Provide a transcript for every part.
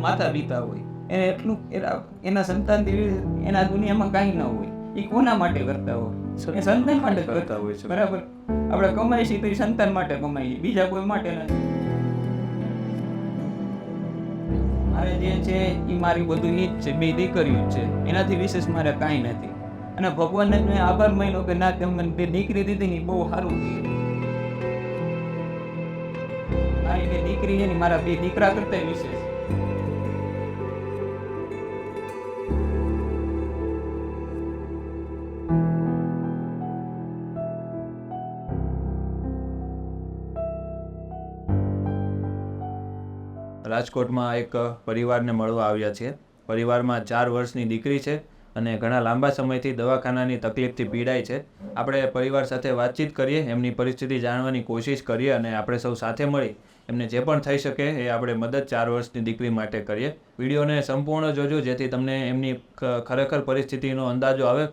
માતા પિતા હોય. એને એટલું એના સંતાન એના દુનિયામાં કાંઈ ન હોય. એ કોના માટે કરતા હોય? એ સંતાન માટે કરતા હોય છે બરાબર. આપણે કમાઈ છીએ તો એ સંતાન માટે કમાઈએ. બીજા કોઈ માટે નથી. મારે જે છે એ મારી બધું જ છે. બે દીકરીઓ છે. એનાથી વિશેષ મારે કાંઈ નથી. અને ભગવાનને મેં આભાર માન્યો કે ના તેમ મને બે દીકરી દીધી ને બહુ સારું થયું. મારી બે દીકરી છે ને મારા બે દીકરા કરતા વિશેષ રાજકોટમાં એક પરિવારને મળવા આવ્યા છીએ પરિવારમાં ચાર વર્ષની દીકરી છે અને ઘણા લાંબા સમયથી દવાખાનાની તકલીફથી પીડાય છે. આપણે પરિવાર સાથે વાતચીત કરીએ એમની પરિસ્થિતિ જાણવાની કોશિશ કરીએ અને આપણે સૌ સાથે મળી એમને જે પણ થઈ શકે એ આપણે મદદ ચાર વર્ષની દીકરી માટે કરીએ. વિડીયોને સંપૂર્ણ જોજો જેથી તમને એમની ખરેખર પરિસ્થિતિનો અંદાજો આવે.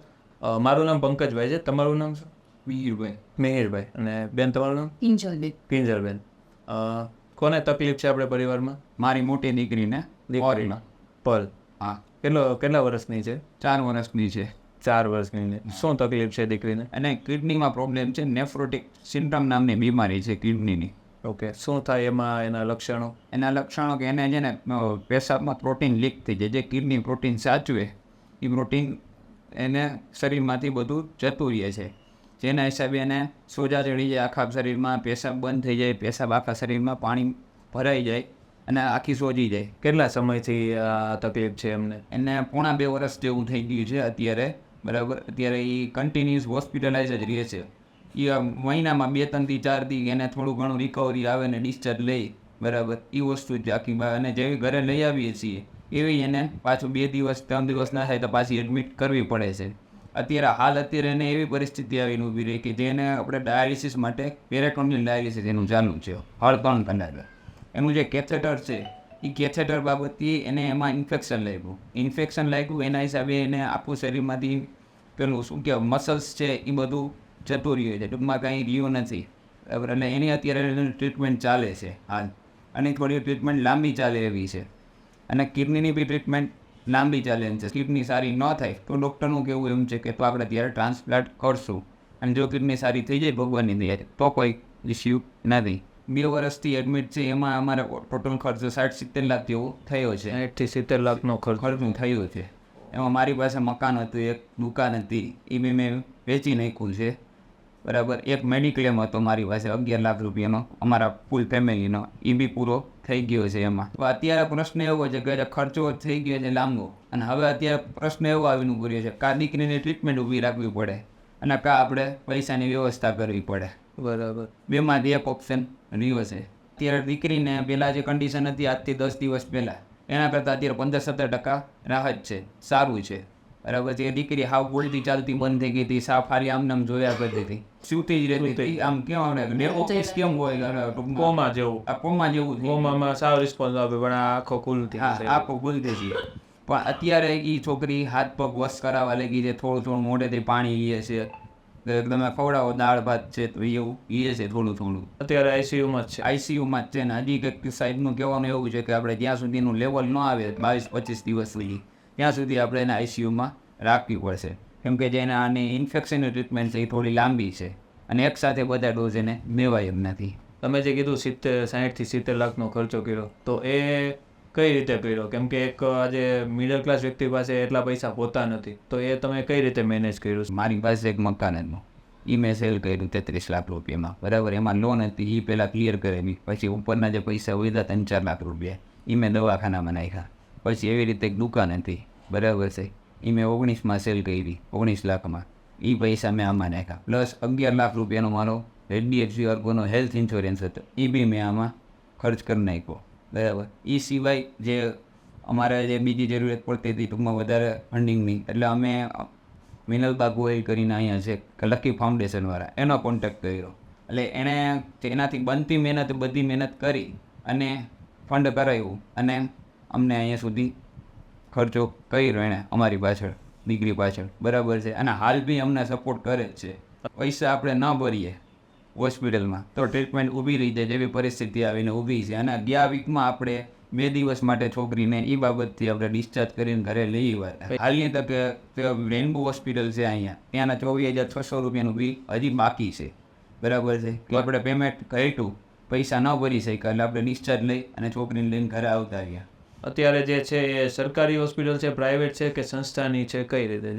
મારું નામ પંકજભાઈ છે. તમારું નામ શું? વીરભાઈ. મિહિરભાઈ. અને બેન તમારું નામ? કિંજલબેન કિંજલબેન કોને તકલીફ છે આપણે પરિવારમાં? મારી મોટી દીકરીને દીકરીમાં પલ. હા. કેટલો કેટલા વર્ષની છે? ચાર વર્ષની છે. ચાર વર્ષની શું તકલીફ છે દીકરીને? અને કિડનીમાં પ્રોબ્લેમ છે નેફ્રોટિક સિન્ડ્રોમ નામની બીમારી છે કિડનીની. ઓકે. શું થાય એમાં એના લક્ષણો? એના લક્ષણો કે એને છે ને પેશાબમાં પ્રોટીન લીક થઈ જાય. જે કિડની પ્રોટીન સાચવે એ પ્રોટીન એને શરીરમાંથી બધું જતું રહે છે. જેના હિસાબે એને સોજા ચડી જાય આખા શરીરમાં પેશાબ બંધ થઈ જાય પેશાબ આખા શરીરમાં પાણી ભરાઈ જાય અને આખી સોજી જાય. કેટલા સમયથી આ તકલીફ છે એમને? એને પોણા બે વર્ષ જેવું થઈ ગયું છે અત્યારે બરાબર? અત્યારે એ કન્ટિન્યુઅસ હોસ્પિટલાઇઝ જ રહે છે. એ મહિનામાં બે ત્રણથી ચાર દી એને થોડું ઘણું રિકવરી આવે ને ડિસ્ચાર્જ લઈ બરાબર? એ વસ્તુ જ આખી અને જેવી ઘરે લઈ આવીએ છીએ એવી એને પાછું બે દિવસ ત્રણ દિવસ ના થાય તો પાછી એડમિટ કરવી પડે છે. અત્યારે હાલ અત્યારે એને એવી પરિસ્થિતિ આવીને ઊભી રહી કે જેને આપણે ડાયાલિસિસ માટે પેરેટોનિયલ ડાયાલિસિસ એનું ચાલુ છે હળતણ કનાડે એનું જે કેથેટર છે એ કેથેટર બાબતથી એને એમાં ઇન્ફેક્શન લાગ્યું. ઇન્ફેક્શન લાગ્યું, એના હિસાબે એને આખું શરીરમાંથી પેલું શું કહેવાય, મસલ્સ છે એ બધું જતું રહ્યું છે. ટૂંકમાં કાંઈ રહ્યું નથી. બરાબર એટલે એની અત્યારે ટ્રીટમેન્ટ ચાલે છે, હાલ. અને થોડી ટ્રીટમેન્ટ લાંબી ચાલે એવી છે. અને કિડનીની બી ટ્રીટમેન્ટ લાંબી ચાલે છે કિડની સારી ન થાય તો ડૉક્ટરનું કહેવું એમ છે કે તો આપણે ત્યારે ટ્રાન્સપ્લાન્ટ કરશું. અને જો કિડની સારી થઈ જાય ભગવાનની દયા તો કોઈ ઇસ્યુ નથી. બે વર્ષથી એડમિટ છે એમાં અમારે ટોટલ ખર્ચો સાઠ સિત્તેર લાખ જેવો થયો છે. સાઠથી સિત્તેર લાખનો ખર્ચ. ખર્ચું થયો છે. એમાં મારી પાસે મકાન હતું એક દુકાન હતી. એ બી મેં વેચી નાખ્યું છે. બરાબર? એક મેડિક્લેમ હતો મારી પાસે અગિયાર લાખ રૂપિયાનો અમારા ફૂલ ફેમિલીનો એ બી પૂરો થઈ ગયો છે એમાં. તો અત્યારે પ્રશ્ન એવો છે કે ખર્ચો થઈ ગયો છે લાંબો. અને હવે અત્યારે પ્રશ્ન એવો આવીને ઊભો રહ્યો છે કા દીકરીની ટ્રીટમેન્ટ ઊભી રાખવી પડે અને કા આપણે પૈસાની વ્યવસ્થા કરવી પડે. બરાબર. બેમાંથી એક ઓપ્શન રહ્યો છે. અત્યારે દીકરીને પહેલાં જે કન્ડિશન હતી આજથી દસ દિવસ પહેલાં એના કરતાં અત્યારે પંદર સત્તર ટકા રાહત છે સારું છે. બરાબર છે એ દીકરી હાવ બોલતી ચાલતી બંધ થઈ ગઈ હતી સાફ હારી આમ નામ જોયા કરતી હતી. સુતી જ રહેતી હતી. આમ કેમ કેસ કેમ હોય? કોમા જેવું. આ કોમા જેવું. કોમામાં સાવ રિસ્પોન્સ આપે પણ આ આખો કુલ આખો કુલ થઈ છીએ પણ અત્યારે એ છોકરી હાથ પગ વશ કરાવવા લાગી છે થોડું થોડું મોઢેથી પાણી લે છે. તમે ખવડાવો દાળ ભાત છે તો એવું લે છે થોડું થોડું. અત્યારે આઈસીયુમાં જ છે. આઈસીયુમાં જ છે ને હજી કંઈક સાહેબનું કહેવાનું એવું છે કે આપણે જ્યાં સુધીનું લેવલ ન આવે બાવીસ પચીસ દિવસ સુધી. ત્યાં સુધી આપણે એને આઈસીયુમાં રાખવી પડશે. કેમ કે જેને આની ઇન્ફેક્શનની ટ્રીટમેન્ટ છે એ થોડી લાંબી છે અને એકસાથે બધા ડોઝ એને મેવાય એમ નથી. તમે જે કીધું સિત્તેર સાહીઠથી સિત્તેર લાખનો ખર્ચો કર્યો તો એ કઈ રીતે કર્યો? કેમ કે એક આજે મિડલ ક્લાસ વ્યક્તિ પાસે એટલા પૈસા હોતા નથી તો એ તમે કઈ રીતે મેનેજ કર્યું? મારી પાસે એક મકાન હતું. એ મેં સેલ કર્યું તેત્રીસ લાખ રૂપિયામાં. બરાબર એમાં લોન હતી એ પહેલાં ક્લિયર કરેલી. પછી ઉપરના જે પૈસા વધ્યા ત્રણ ચાર લાખ રૂપિયા. એ મેં દવાખાનામાં નાખ્યા. પછી એવી રીતે એક દુકાન હતી. બરાબર છે. એ મેં ઓગણીસમાં સેલ કરી, ઓગણીસ લાખમાં. એ પૈસા મેં આમાં નાખ્યા. પ્લસ અગિયાર લાખ રૂપિયાનો મારો એચડીએફસી વર્ગોનો હેલ્થ ઇન્સ્યોરન્સ હતો. એ બી મેં આમાં ખર્ચ કરી નાખ્યો. બરાબર. એ સિવાય જે અમારે જે બીજી જરૂરિયાત પડતી હતી ટૂંકમાં વધારે ફંડિંગની એટલે અમે મિનલબા ગોયલ કરીને અહીંયા છે લકી ફાઉન્ડેશનવાળા એનો કોન્ટેક્ટ કર્યો. એટલે એણે એનાથી બનતી મહેનત બધી મહેનત કરી અને ફંડ કરાવ્યું અને અમને અહીંયા સુધી ખર્ચો કર્યો એણે અમારી પાછળ, દીકરી પાછળ. બરાબર છે. અને હાલ બી અમને સપોર્ટ કરે જ છે. પૈસા આપણે ન ભરીએ હોસ્પિટલમાં. તો ટ્રીટમેન્ટ ઊભી રહી જાય જેવી પરિસ્થિતિ આવીને ઊભી છે. અને ગયા વીકમાં આપણે બે દિવસ માટે છોકરીને એ બાબતથી આપણે ડિસ્ચાર્જ કરીને ઘરે લઈ આવ્યા. હાલની તકે રેનબો હોસ્પિટલ છે અહીંયા. ત્યાંના ચોવીસ હજાર છસો રૂપિયાનું બિલ હજી બાકી છે. બરાબર છે? તો આપણે પેમેન્ટ કર્યું. પૈસા ન ભરી શક્યા એટલે આપણે ડિસ્ચાર્જ લઈ અને છોકરીને લઈને ઘરે આવતા રહ્યા. અત્યારે જે છે એ સરકારી હોસ્પિટલ છે પ્રાઇવેટ છે કે સંસ્થાની છે કઈ રીતે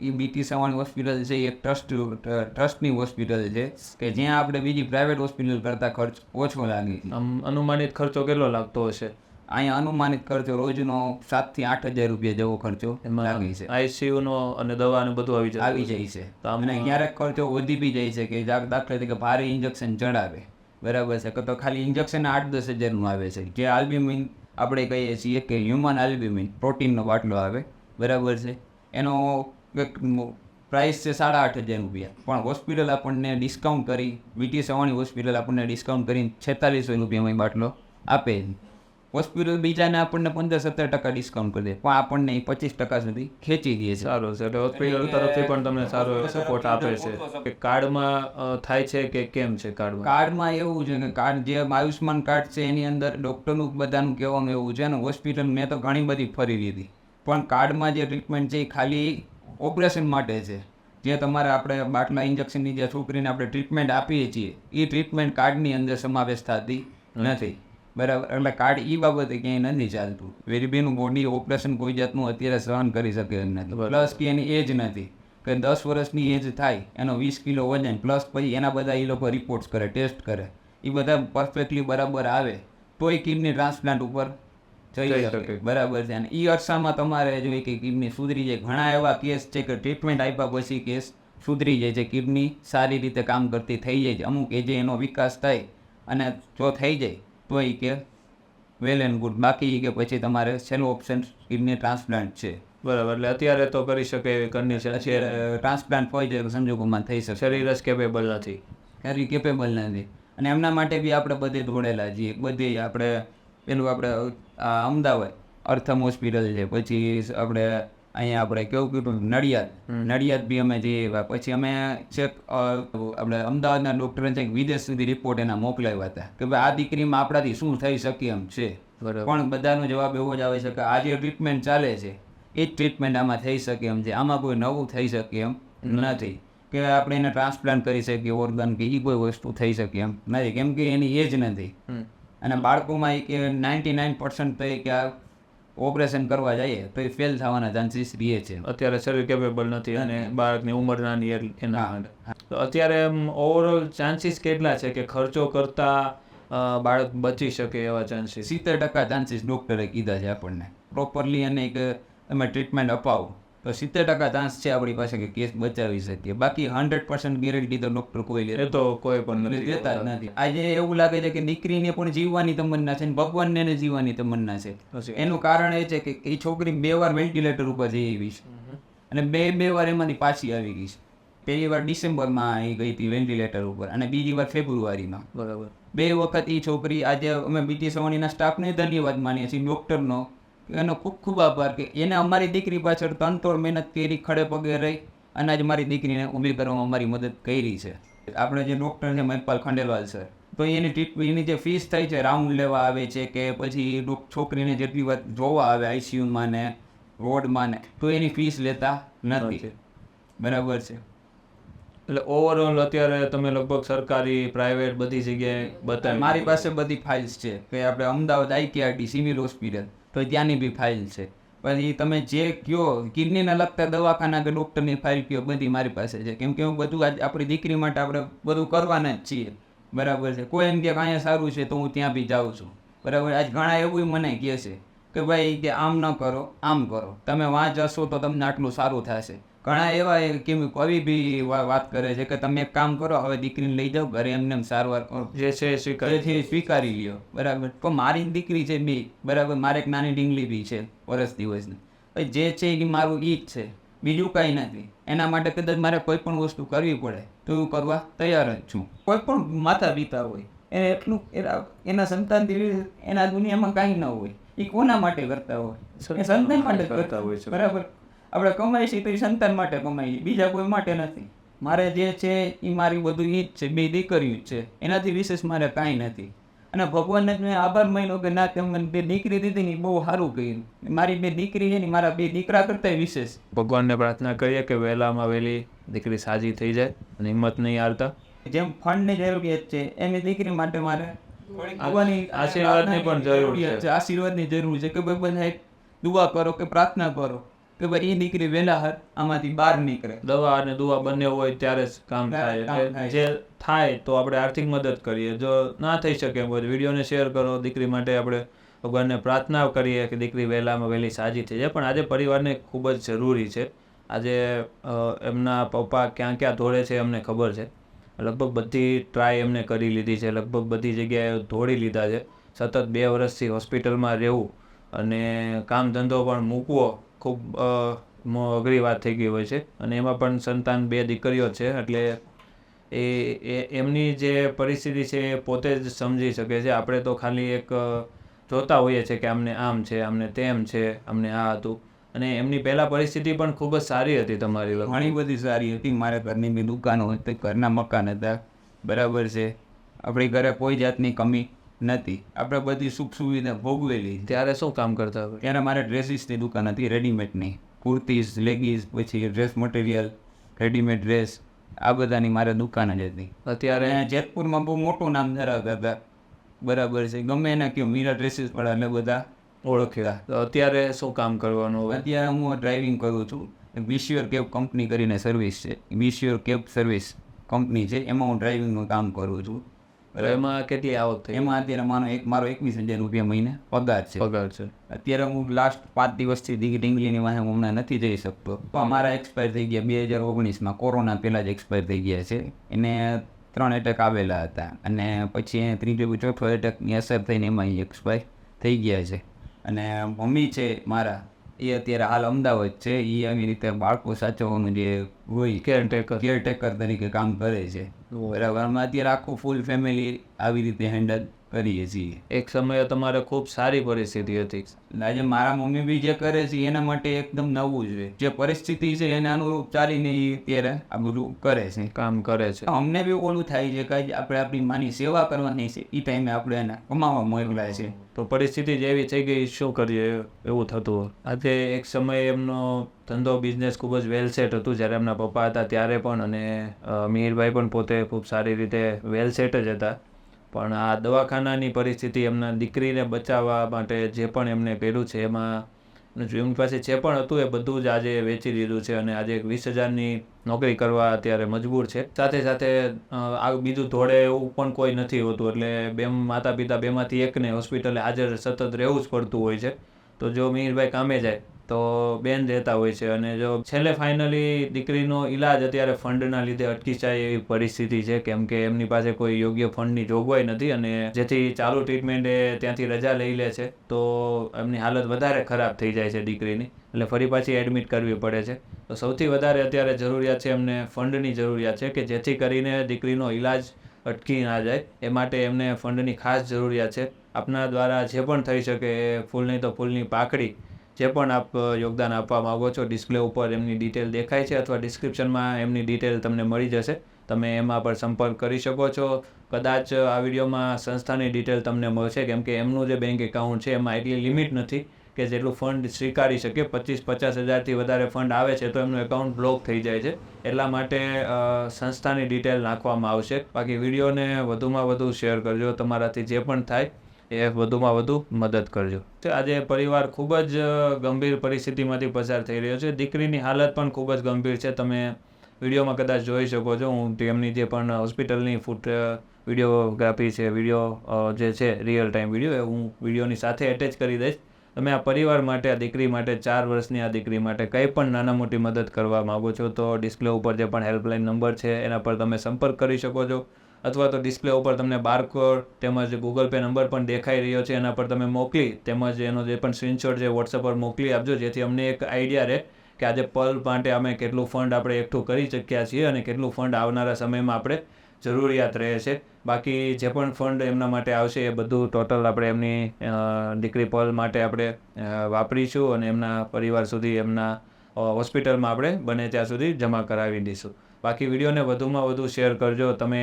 એ બીટી સવાણી હોસ્પિટલ છે એ ટ્રસ્ટ ટ્રસ્ટની હોસ્પિટલ છે કે જ્યાં આપણે બીજી પ્રાઇવેટ હોસ્પિટલ કરતાં ખર્ચ ઓછો લાગે. અનુમાનિત ખર્ચો કેટલો લાગતો હશે? અહીંયા અનુમાનિત ખર્ચો રોજનો સાતથી આઠ હજાર રૂપિયા જેવો ખર્ચો લાગે છે. આઈસીયુ નો અને દવાનું બધું આવી જાય આવી જાય છે. તો અને ક્યારેક ખર્ચો વધી બી જાય છે કે દાખલા તરીકે ભારે ઇન્જેક્શન ચડાવે. બરાબર છે. કે તો ખાલી ઇન્જેક્શન આઠ દસ હજારનું આવે છે. જે આલ્બ્યુમિન આપણે કહીએ છીએ કે હ્યુમન આલ્બ્યુમિન પ્રોટીનનો બાટલો આવે, બરાબર છે? એનો પ્રાઇસ છે સાડા આઠ હજાર રૂપિયા. પણ હોસ્પિટલ આપણને ડિસ્કાઉન્ટ કરી વીટી સવાણી હોસ્પિટલ આપણને ડિસ્કાઉન્ટ કરીને છેતાલીસો રૂપિયામાં બાટલો આપે હોસ્પિટલ બીજાને આપણને પંદર સત્તર ટકા ડિસ્કાઉન્ટ કરી દે. પણ આપણને એ પચીસ ટકા સુધી ખેંચી દે છે. સારું છે એટલે હોસ્પિટલ તરફથી પણ તમને સારો સપોર્ટ આપે છે. કે કાર્ડમાં થાય છે કે કેમ છે કાર્ડમાં? કાર્ડમાં એવું છે કે કાર્ડ જે આયુષ્માન કાર્ડ છે એની અંદર ડૉક્ટરનું બધાનું કહેવાનું એવું છે અને હોસ્પિટલ મેં તો ઘણી બધી ફરી લીધી. પણ કાર્ડમાં જે ટ્રીટમેન્ટ છે એ ખાલી ઓપરેશન માટે છે. જે તમારે આપણે બાટલા ઇન્જેક્શનની જે છોકરીને આપણે ટ્રીટમેન્ટ આપીએ છીએ એ ટ્રીટમેન્ટ કાર્ડની અંદર સમાવેશ થતી નથી. બરાબર. એટલે કાર્ડ એ બાબતે ક્યાંય નથી ચાલતું. વેરીબીનું બોડી ઓપરેશન કોઈ જાતનું અત્યારે સહન કરી શકે એમ નથી. પ્લસ કે એની એજ નથી. કે દસ વર્ષની એજ થાય એનો વીસ કિલો વજન પ્લસ પછી એના બધા એ લોકો રિપોર્ટ્સ કરે ટેસ્ટ કરે. એ બધા પરફેક્ટલી બરાબર આવે. તોય કિડની ટ્રાન્સપ્લાન્ટ ઉપર જઈ શકે. બરાબર છે. અને એ અરસામાં તમારે જોઈએ કે કિડની સુધરી જાય. ઘણા એવા કેસ છે કે ટ્રીટમેન્ટ આપ્યા પછી કેસ સુધરી જાય છે. કિડની સારી રીતે કામ કરતી થઈ જાય છે. અમુક એજે એનો વિકાસ થાય અને જો થઈ જાય તો એ કે વેલ એન્ડ ગુડ બાકી કે પછી તમારે છેલ્લો ઓપ્શન કિડની ટ્રાન્સપ્લાન્ટ છે. બરાબર. એટલે અત્યારે તો કરી શકે એવી કન્ડિશન છે. ટ્રાન્સપ્લાન્ટ હોય છે સંજોગોમાં થઈ શકે. શરીર જ કેપેબલ નથી. શરીર કેપેબલ નથી. અને એમના માટે બી આપણે બધે દોડેલા છીએ. બધી આપણે પેલું આપણે આ અમદાવાદ અર્થમ હોસ્પિટલ છે. પછી આપણે અહીંયા આપણે કેવું કીધું નડિયાદ. નડિયાદ બી અમે જઈએ આવ્યા પછી અમે છેક આપણે અમદાવાદના ડૉક્ટરે છે વિદેશ સુધી રિપોર્ટ એના મોકલાવ્યા હતા. કે ભાઈ આ દીકરીમાં આપણાથી શું થઈ શકે એમ છે. બરાબર. પણ બધાનો જવાબ એવો જ આવે છે કે આ જે ટ્રીટમેન્ટ ચાલે છે. એ જ ટ્રીટમેન્ટ આમાં થઈ શકે એમ છે. આમાં કોઈ નવું થઈ શકે એમ નથી. કે આપણે એને ટ્રાન્સપ્લાન્ટ કરી શકીએ ઓર્ગન કે એ કોઈ વસ્તુ થઈ શકે એમ નથી. કેમ કે એની એજ નથી. અને બાળકોમાં એ કે નાઇન્ટી નાઇન પર્સન્ટ તરીકે કે આ ઓપરેશન કરવા જઈએ તો એ ફેલ થવાના ચાન્સીસ રહે છે. અત્યારે શરીર કેપેબલ નથી અને બાળકની ઉંમર નાની એના તો અત્યારે ઓવરઓલ ચાન્સીસ કેટલા છે કે ખર્ચો કરતા બાળક બચી શકે એવા ચાન્સીસ સિત્તેર ટકા ચાન્સીસ ડૉક્ટરે કીધા છે આપણને. પ્રોપરલી અને એક તમે ટ્રીટમેન્ટ અપાવો. તો સિત્તેર ટકા ચાન્સ છે આપણી પાસે કે કેસ બચાવી શકીએ. બાકી હંડ્રેડ પર્સન્ટ ગેરંટી તો ડૉક્ટર કોઈ લે એ તો કોઈ પણ જ નથી. આજે એવું લાગે છે કે દીકરીને પણ જીવવાની તમન્ના છે ને ભગવાનને જીવવાની તમન્ના છે. એનું કારણ એ છે કે એ છોકરી બે વાર વેન્ટિલેટર ઉપર જઈ આવી છે. અને બે બે વાર એમાંથી પાછી આવી ગઈ છે. પહેલી વાર ડિસેમ્બરમાં આવી ગઈ હતી વેન્ટિલેટર ઉપર અને બીજી વાર ફેબ્રુઆરીમાં. બરાબર. બે વખત એ છોકરી આજે અમે બીટી સવાણીના સ્ટાફને ધન્યવાદ માનીએ છીએ. ડૉક્ટરનો એનો ખૂબ ખૂબ આભાર કે એને અમારી દીકરી પાછળ તનતોડ મહેનત કરી ખડે પગે રહી અને આજે મારી દીકરીને ઊભી કરવામાં અમારી મદદ કરી છે. આપણે જે ડૉક્ટર છે મહિપાલ ખંડેલવાલ સર તો એની ટ્રીટમેન્ટ એની જે ફીસ થાય છે રાઉન્ડ લેવા આવે છે કે પછી છોકરીને જેટલી વાર જોવા આવે આઈસીયુમાં ને વોર્ડમાં ને તો એની ફીસ લેતા નથી. નથી. બરાબર છે. એટલે ઓવરઓલ અત્યારે તમે લગભગ સરકારી પ્રાઇવેટ બધી જગ્યાએ બતાવી મારી પાસે બધી ફાઇલ્સ છે કે આપણે અમદાવાદ આઈકેઆરટી સિવિલ હોસ્પિટલ તો ત્યાંની બી ફાઇલ છે. પછી તમે જે કયો કિડનીને લગતા દવાખાના કે ડૉક્ટરની ફાઇલ કયો, બધી મારી પાસે છે. કેમ કે હું બધું આજ આપણી દીકરી માટે આપણે બધું કરવાના જ છીએ. બરાબર છે. કોઈ એમ કે અહીંયા સારું છે તો હું ત્યાં બી જાઉં છું. બરાબર. આજ ઘણા એવું મને કહે છે કે ભાઈ કે આમ ન કરો, આમ કરો. તમે વાંચ જશો તો તમને આટલું સારું થશે. ઘણા એવા એ કેમ કવિ બી વાત કરે છે કે તમે એક કામ કરો હવે દીકરીને લઈ જાઓ ઘરે એમને એમ સારવાર જે છે એ સ્વીકાર સ્વીકારી લ્યો બરાબર. તો મારી દીકરી છે બી બરાબર. મારે એક નાની ઢીંગલી બી છે વર્ષ દિવસની. જે છે એ મારું ઈ જ છે. બીજું કાંઈ નથી. એના માટે કદાચ મારે કોઈ પણ વસ્તુ કરવી પડે તો હું કરવા તૈયાર જ છું. કોઈ પણ માતા પિતા હોય એને એટલું એના સંતાનથી એના દુનિયામાં કાંઈ ન હોય. એ કોના માટે કરતા હોય? એ સંતાન માટે કરતા હોય છે. બરાબર. આપણે કમાઈ છીએ તો એ સંતાન માટે કમાઈએ બીજા કોઈ માટે નથી. મારે જે છે એ મારી બધું જ છે બે દીકરીઓ જ છે. એનાથી વિશેષ મારે કાંઈ નથી. અને ભગવાનને મેં આભાર માન્યો કે ના તે મને બે દીકરી દીધી ને બહુ સારું કહ્યું મારી બે દીકરી છે ને મારા બે દીકરા કરતાં વિશેષ. ભગવાનને પ્રાર્થના કરીએ કે વહેલામાં વહેલી દીકરી સાજી થઈ જાય અને હિંમત નહીં હારતા. જેમ ફંડની જરૂરિયાત છે એની દીકરી માટે મારે ભગવાનની આશીર્વાદની પણ જરૂર છે. આશીર્વાદની જરૂર છે કે ભાઈ બધા દુવા દુઆ કરો કે પ્રાર્થના કરો. કે ભાઈ એ દીકરી વહેલા આમાંથી બહાર નીકળે. દવા અને દુવા બંને હોય ત્યારે જ કામ થાય. એટલે જે થાય તો આપણે આર્થિક મદદ કરીએ. જો ના થઈ શકે વિડીયોને શેર કરો. દીકરી માટે આપણે ભગવાનને પ્રાર્થના કરીએ કે દીકરી વહેલામાં વહેલી સાજી થઈ જાય. પણ આજે પરિવારને ખૂબ જ જરૂરી છે. આજે એમના પપ્પા ક્યાં ક્યાં ધોળે છે એમને ખબર છે. લગભગ બધી ટ્રાય એમને કરી લીધી છે. લગભગ બધી જગ્યાએ ધોળી લીધા છે. સતત બે વર્ષથી હોસ્પિટલમાં રહેવું અને કામ ધંધો પણ મૂકવો. ખૂબ અઘરી વાત થઈ ગઈ હોય છે. અને એમાં પણ સંતાન બે દીકરીઓ છે, એટલે એ એ, એમની જે પરિસ્થિતિ છે એ પોતે જ સમજી શકે છે. આપણે તો ખાલી એક જોતા હોઈએ છીએ કે અમને આમ છે અમને તેમ છે અમને આ હતું. અને એમની પહેલાં પરિસ્થિતિ પણ ખૂબ જ સારી હતી તમારી ઘણી બધી સારી હતી. મારા ઘરની બી દુકાનો હતી ઘરના મકાન હતા. બરાબર છે. આપણી ઘરે કોઈ જાતની કમી નથી. આપણે બધી સુખ સુવિધા ભોગવેલી. ત્યારે શું કામ કરતા હતા ત્યારે મારે ડ્રેસીસની દુકાન હતી રેડીમેડની કુર્તીઝ લેગીઝ પછી ડ્રેસ મટીરિયલ રેડીમેડ ડ્રેસ આ બધાની મારે દુકાન જ હતી. અત્યારે? જેતપુરમાં બહુ મોટું નામ ધરાવતા હતા. બરાબર છે. ગમે એના કયો મીરા ડ્રેસીસ વાળા અમે બધા ઓળખ્યા તો અત્યારે શું કામ કરવાનું હવે? અત્યારે હું ડ્રાઇવિંગ કરું છું. વિશ્યોર કેબ કંપની કરીને સર્વિસ છે. વિશ્યોર કેબ સર્વિસ કંપની છે. એમાં હું ડ્રાઇવિંગનું કામ કરું છું. એમાં કેટલી આવક થઈ? એમાં અત્યારે મારો એક મારો એકવીસ હજાર રૂપિયા મહિને પગાર છે. પગાર છે. અત્યારે હું લાસ્ટ પાંચ દિવસથી દીકરી ડીંગલીની વાહે હું હમણાં નથી જઈ શકતો. અમારા એક્સપાયર થઈ ગયા બે હજાર ઓગણીસમાં. કોરોના પહેલાં જ એક્સપાયર થઈ ગયા છે. એને ત્રણ એટેક આવેલા હતા. અને પછી એ ત્રીજો ચોથો એટેકની અસર થઈને એમાં એક્સપાયર થઈ ગયા છે. અને મમ્મી છે મારા એ અત્યારે હાલ અમદાવાદ છે. એ આવી રીતે બાળકો સાચવવાનું જે હોય કેરટેકર કેરટેકર તરીકે કામ કરે છે. બરાબર અમે અત્યારે આખું ફૂલ ફેમિલી આવી રીતે હેન્ડલ કરીએ છીએ એક સમયે તમારે ખૂબ સારી પરિસ્થિતિ હતી. આજે મારા મમ્મી બી જે કરે છે એના માટે એકદમ નવું છે. જે પરિસ્થિતિ છે એને અનુરૂપ ચાલીને એ અત્યારે આ બધું કરે છે. કામ કરે છે. અમને બી ઓલું થાય છે કે આપણે આપણી માની સેવા કરવાની છે એ ટાઈમે આપણે એને કમાવા મળેલા છે. તો પરિસ્થિતિ જ એવી થઈ ગઈ શું કરીએ એવું થતું આજે એક સમયે એમનો ધંધો બિઝનેસ ખૂબ જ વેલ સેટ હતું જ્યારે એમના પપ્પા હતા ત્યારે પણ અને મીરભાઈ પણ પોતે ખૂબ સારી રીતે વેલ સેટ જ હતા. પણ આ દવાખાનાની પરિસ્થિતિ એમના દીકરીને બચાવવા માટે જે પણ એમને કર્યું છે, એમાં એમની પાસે જે પણ હતું એ બધું જ આજે વેચી દીધું છે અને આજે એક વીસ હજારની નોકરી કરવા અત્યારે મજબૂર છે. સાથે સાથે આ બીજું ધોળે એવું પણ કોઈ નથી હોતું, એટલે બે માતા પિતા બેમાંથી એકને હોસ્પિટલે હાજર સતત રહેવું જ પડતું હોય છે. તો જો મિહિરભાઈ કામે જાય તો બેન રહેતા હોય છે અને જો છેલ્લે ફાઇનલી દીકરીનો ઈલાજ અત્યારે ફંડના લીધે અટકી જાય એવી પરિસ્થિતિ છે, કેમ કે એમની પાસે કોઈ યોગ્ય ફંડની જોગવાઈ નથી અને જેથી ચાલુ ટ્રીટમેન્ટ એ ત્યાંથી રજા લઈ લે છે, તો એમની હાલત વધારે ખરાબ થઈ જાય છે દીકરીની. એટલે ફરી પાછી એડમિટ કરવી પડે છે. તો સૌથી વધારે અત્યારે જરૂરિયાત છે એમને ફંડની જરૂરિયાત છે કે જેથી કરીને દીકરીનો ઈલાજ અટકી ના જાય. એ માટે એમને ફંડની ખાસ જરૂરિયાત છે. આપના દ્વારા જે પણ થઈ શકે એ ફૂલ નહીં તો ફૂલની પાકડી જે પણ આપ યોગદાન આપવા માગો છો ડિસ્પ્લે ઉપર એમની ડિટેલ દેખાય છે અથવા ડિસ્ક્રિપ્શનમાં એમની ડિટેલ તમને મળી જશે. તમે એમાં પર સંપર્ક કરી શકો છો. કદાચ આ વિડીયોમાં સંસ્થાની ડિટેલ તમને મળશે કેમ કે એમનું જે બેંક એકાઉન્ટ છે એમાં એટલી લિમિટ નથી કે જેટલું ફંડ સ્વીકારી શકે પચીસ પચાસ હજારથી વધારે ફંડ આવે છે તો એમનું એકાઉન્ટ બ્લોક થઈ જાય છે. એટલા માટે સંસ્થાની ડિટેલ નાખવામાં આવશે. બાકી વિડીયોને વધુમાં વધુ શેર કરજો. તમારાથી જે પણ થાય એ વધુમાં વધુ મદદ કરજો. આજે પરિવાર ખૂબ જ ગંભીર પરિસ્થિતિમાંથી પસાર થઈ રહ્યો છે. દીકરીની હાલત પણ ખૂબ જ ગંભીર છે. તમે વિડીયોમાં કદાચ જોઈ શકો છો. હું તેમની જે પણ હોસ્પિટલની ફૂટ વિડીયોગ્રાફી છે, વીડિયો જે છે, રિયલ ટાઈમ વીડિયો, એ હું વિડીયોની સાથે એટેચ કરી દઈશ. તમે આ પરિવાર માટે, આ દીકરી માટે, ચાર વર્ષની આ દીકરી માટે કંઈ પણ નાના મોટી મદદ કરવા માગો છો, તો ડિસ્પ્લે ઉપર જે પણ હેલ્પલાઇન નંબર છે, એના પર તમે સંપર્ક કરી શકો છો. અથવા તો ડિસ્પ્લે ઉપર તમને બારકોડ તેમજ ગૂગલ પે નંબર પણ દેખાઈ રહ્યો છે. એના પર તમે મોકલી તેમજ એનો જે પણ સ્ક્રીનશોટ છે વોટ્સઅપ પર મોકલી આપજો. જેથી અમને એક આઈડિયા રહે કે આજે પલ માટે અમે કેટલું ફંડ આપણે એકઠું કરી શક્યા છીએ અને કેટલું ફંડ આવનારા સમયમાં આપણે જરૂરિયાત રહે છે. બાકી જે પણ ફંડ એમના માટે આવશે એ બધું ટોટલ આપણે એમની દીકરી પલ માટે આપણે વાપરીશું અને એમના પરિવાર સુધી એમના હોસ્પિટલમાં આપણે બને ત્યાં સુધી જમા કરાવી દઈશું. બાકી વિડીયોને વધુમાં વધુ શેર કરજો. તમે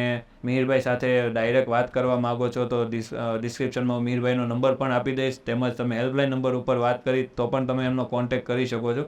મિહિરભાઈ સાથે ડાયરેક્ટ વાત કરવા માગો છો તો ડિસ ડિસ્ક્રિપ્શનમાં મિહિરભાઈનો નંબર પણ આપી દઈશ. તેમજ તમે હેલ્પલાઇન નંબર ઉપર વાત કરી તો પણ તમે એમનો કોન્ટેક્ટ કરી શકો છો.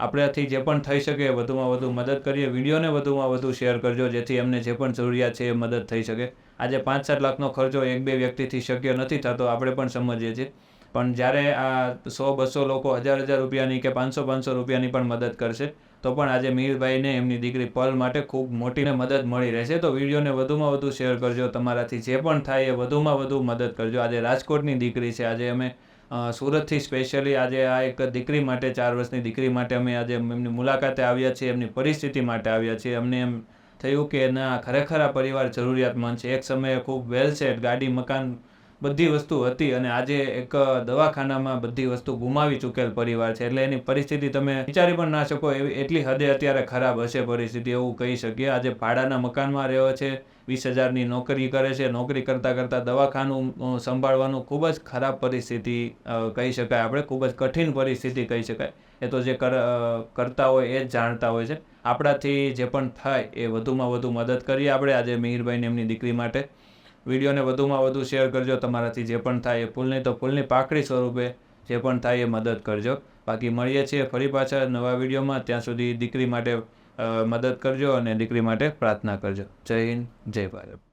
આપણાથી જે પણ થઈ શકે વધુમાં વધુ મદદ કરીએ. વિડીયોને વધુમાં વધુ શેર કરજો જેથી એમને જે પણ જરૂરિયાત છે એ મદદ થઈ શકે. આજે પાંચ સાત લાખનો ખર્ચો એક બે વ્યક્તિથી શક્ય નથી થતો, આપણે પણ સમજીએ છીએ. પણ જ્યારે આ સો બસો લોકો હજાર હજાર રૂપિયાની કે પાંચસો પાંચસો રૂપિયાની પણ મદદ કરશે તો પણ આજે મીરભાઈને એમની દીકરી પલ માટે ખૂબ મોટીને મદદ મળી રહેશે. તો વિડીયોને વધુમાં વધુ શેર કરજો. તમારાથી જે પણ થાય એ વધુમાં વધુ મદદ કરજો. આજે રાજકોટની દીકરી છે. આજે અમે સુરતથી સ્પેશિયલી આજે આ એક દીકરી માટે, ચાર વર્ષની દીકરી માટે અમે આજે એમની મુલાકાતે આવ્યા છીએ. એમની પરિસ્થિતિ માટે આવ્યા છીએ. અમને એમ થયું કે ના, ખરેખર આ પરિવાર જરૂરિયાતમંદ છે. એક સમયે ખૂબ વેલ સેટ, ગાડી, મકાન બધી વસ્તુ હતી અને આજે એક દવાખાનામાં બધી વસ્તુ ગુમાવી ચૂકેલ પરિવાર છે. એટલે એની પરિસ્થિતિ તમે વિચારી પણ ના શકો એવી એટલી હદે અત્યારે ખરાબ હશે પરિસ્થિતિ એવું કહી શકીએ. આજે ભાડાના મકાનમાં રહ્યો છે, વીસ હજારની નોકરી કરે છે. નોકરી કરતાં કરતાં દવાખાનું સંભાળવાનું ખૂબ જ ખરાબ પરિસ્થિતિ કહી શકાય. આપણે ખૂબ જ કઠિન પરિસ્થિતિ કહી શકાય. એ તો જે કર કરતા હોય એ જ જાણતા હોય છે. આપણાથી જે પણ થાય એ વધુમાં વધુ મદદ કરીએ આપણે. આજે મિહિરભાઈને એમની દીકરી માટે વિડીયોને વધુમાં વધુ શેર કરજો તમારાથી જે પણ થાય એ ફૂલની, તો ફૂલની પાકડી સ્વરૂપે જે પણ થાય એ મદદ કરજો. બાકી મળીએ છીએ ફરી પાછા નવા વિડીયોમાં. ત્યાં સુધી દીકરી માટે મદદ કરજો અને દીકરી માટે પ્રાર્થના કરજો. જય હિન્દ, જય ભારત.